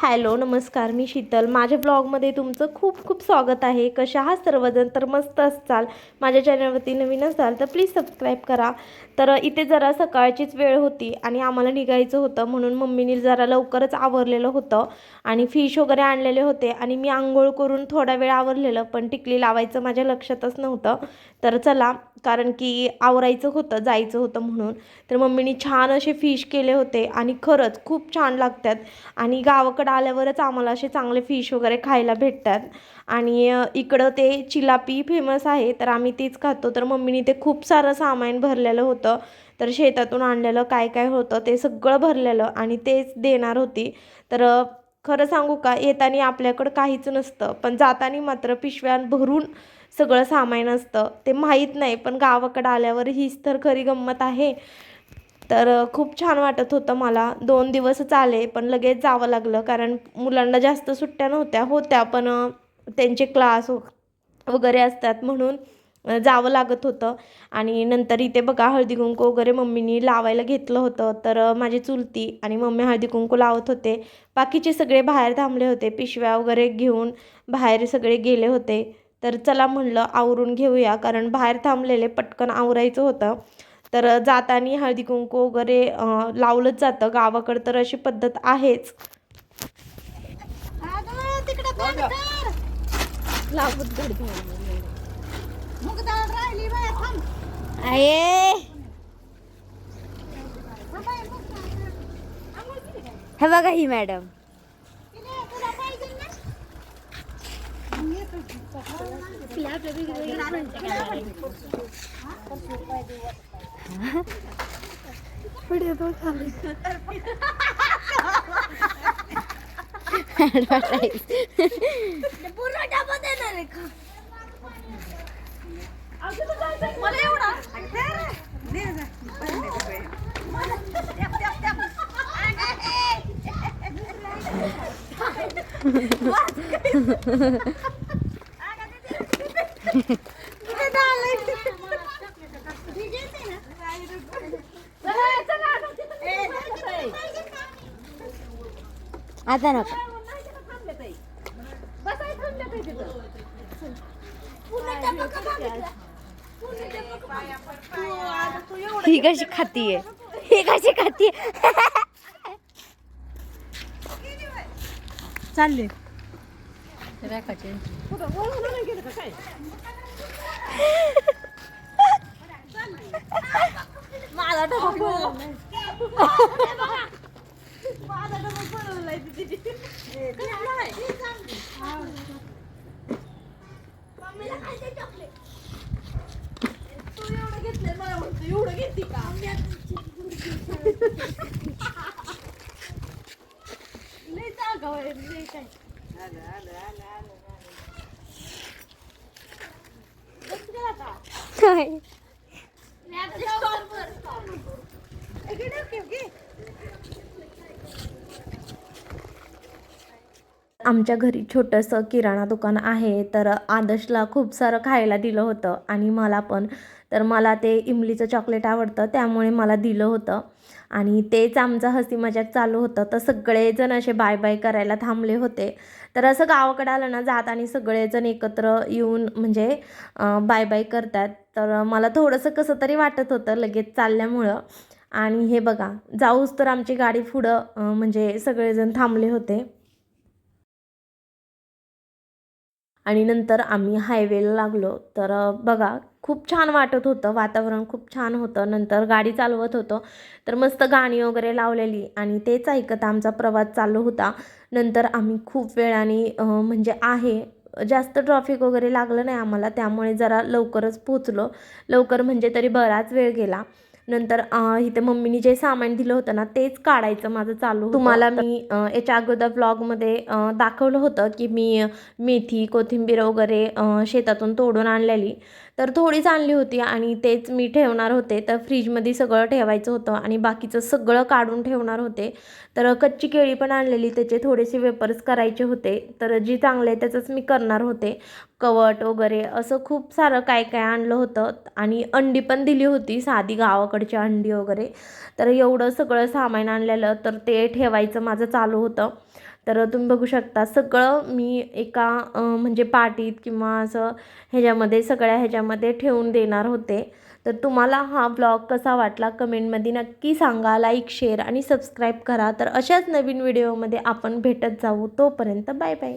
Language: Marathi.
हॅलो नमस्कार मी शीतल. माझ्या ब्लॉगमध्ये तुमचं खूप खूप स्वागत आहे. कशा हा सर्वजण? तर मस्त असाल. माझ्या चॅनलवरती नवीन असाल तर प्लीज सबस्क्राईब करा. तर इथे जरा सकाळचीच वेळ होती आणि आम्हाला निघायचं होतं म्हणून मम्मीने जरा लवकरच आवरलेलं होतं आणि फिश वगैरे आणलेले होते आणि मी आंघोळ करून थोडा वेळ आवरलेलं पण टिकली लावायचं माझ्या लक्षातच नव्हतं. तर चला कारण की आवरायचं होतं जायचं होतं म्हणून. तर मम्मीने छान असे फिश केले होते आणि खरंच खूप छान लागतात. आणि गावाकडं आल्यावरच आम्हाला असे चांगले फिश वगैरे खायला भेटतात. आणि इकडं ते चिलापी फेमस आहे तर आम्ही तेच खातो. तर मम्मीने ते खूप सारं सामान भरलेलं होतं. तर शेतातून आणलेलं काय काय होतं ते सगळं भरलेलं आणि तेच देणार होती. तर खरं सांगू का येताना आपल्याकडं काहीच नसतं. पण जाताना मात्र पिशव्या भरून सगळं सामान असतं. ते माहीत नाही पण गावाकडं आल्यावर हीच तर खरी गंमत आहे. तर खूप छान वाटत होतं मला. दोन दिवसच आले पण लगेच जावं लागलं. कारण मुलांना जास्त सुट्ट्या नव्हत्या होत्या पण त्यांचे क्लास वगैरे असतात म्हणून जावं लागत होतं. आणि नंतर इथे बघा हळदी कुंकू वगैरे मम्मीनी लावायला घेतलं होतं. तर माझी चुलती आणि मम्मी हळदी कुंकू लावत होते. बाकीचे सगळे बाहेर थांबले होते. पिशव्या वगैरे घेऊन बाहेर सगळे गेले होते. तर चला म्हणलं आवरून घेऊया. कारण बाहेर थांबलेले पटकन आवरायचं होतं. तर जाताना हळदी कुंकू वगैरे लावलंच जातं. गावाकडं तर अशी पद्धत आहेच. कर. मुग डाळ राहिली बाया, थांब. आहे थांब बाई, मुग डाळ कर. आंघोळ केली काय? हे बघा ही मॅडम केली, तुला पाहिजे ना? मग ये तू. तिला आपल्या वेगळी वेगळी पूर्ण डबा देणार आहे का? पाहिजे का? आता नका बसाय थांबल्या काय ही कशी खातीये ही कशी खातीये चालले? माझा डबा पळवला नाही. माझा डबा पळवलाय तिथे. कसला आहे? मम्मीला काय ते chocolate? तू एवढं घेतलंय, मला म्हणतो, एवढं घेते का? लय जागा आहे, लय काय. बस गेला का? आमच्या घरी छोटंसं किराणा दुकान आहे तर आदर्शला खूप सारं खायला दिलं होतं आणि मला पण. तर मला ते इमलीचं चॉकलेट आवडतं त्यामुळे मला दिलं होतं. आणि तेच आमचं हसी मजाक चालू होतं तर सगळेजण असे बाय बाय करायला थांबले होते. तर असं गावाकडे आलं ना जात आणि सगळेजण एकत्र येऊन म्हणजे बाय बाय करतात. तर मला थोडंसं कसं तरी वाटत होतं लगेच चालल्यामुळं. आणि हे बघा जाऊच तर आमची गाडी पुढं म्हणजे सगळेजण थांबले होते. आणि नंतर आम्ही हायवेला लागलो. तर बघा खूप छान वाटत होतं. वातावरण खूप छान होतं. नंतर गाडी चालवत होतो. तर मस्त गाणी वगैरे लावलेली आणि तेच ऐकत आमचा प्रवास चालू होता. नंतर आम्ही खूप वेळाने म्हणजे आहे जास्त ट्रॉफिक वगैरे लागलं नाही आम्हाला. त्यामुळे जरा लवकरच पोचलो लवकर म्हणजे तरी बराच वेळ गेला. नंतर इथे मम्मीने जे सामान दिलं होतं ना तेच काढायचं माझं चालू तुम्हाला मी याच्या अगोदर ब्लॉगमध्ये दाखवलं होतं की मी मेथी कोथिंबीर वगैरे शेतातून तोडून आणलेली. तर थोडीच आणली होती आणि तेच मी ठेवणार होते. तर फ्रीजमध्ये सगळं ठेवायचं होतं आणि बाकीचं सगळं काढून ठेवणार होते. तर कच्ची केळी पण आणलेली त्याचे थोडेसे वेपर्स करायचे होते. तर जी चांगले आहे त्याचंच मी करणार होते. कवट वगैरे असं खूप सारं काय काय आणलं होतं. आणि अंडी पण दिली होती साधी गावाकडची अंडी वगैरे. तर एवढं सगळं सामान आणलेलं तर ते ठेवायचं माझं चालू होतं. तर तुम्ही बघू शकता सगळं मी एका म्हणजे पाटीत किंवा असं ह्याच्यामध्ये सगळ्या ह्याच्यामध्ये ठेवून देणार होते. तर तुम्हाला हा ब्लॉग कसा वाटला कमेंटमध्ये नक्की सांगा. लाईक शेअर आणि सबस्क्राईब करा. तर अशाच नवीन व्हिडिओमध्ये आपण भेटत जाऊ. तोपर्यंत बाय बाय.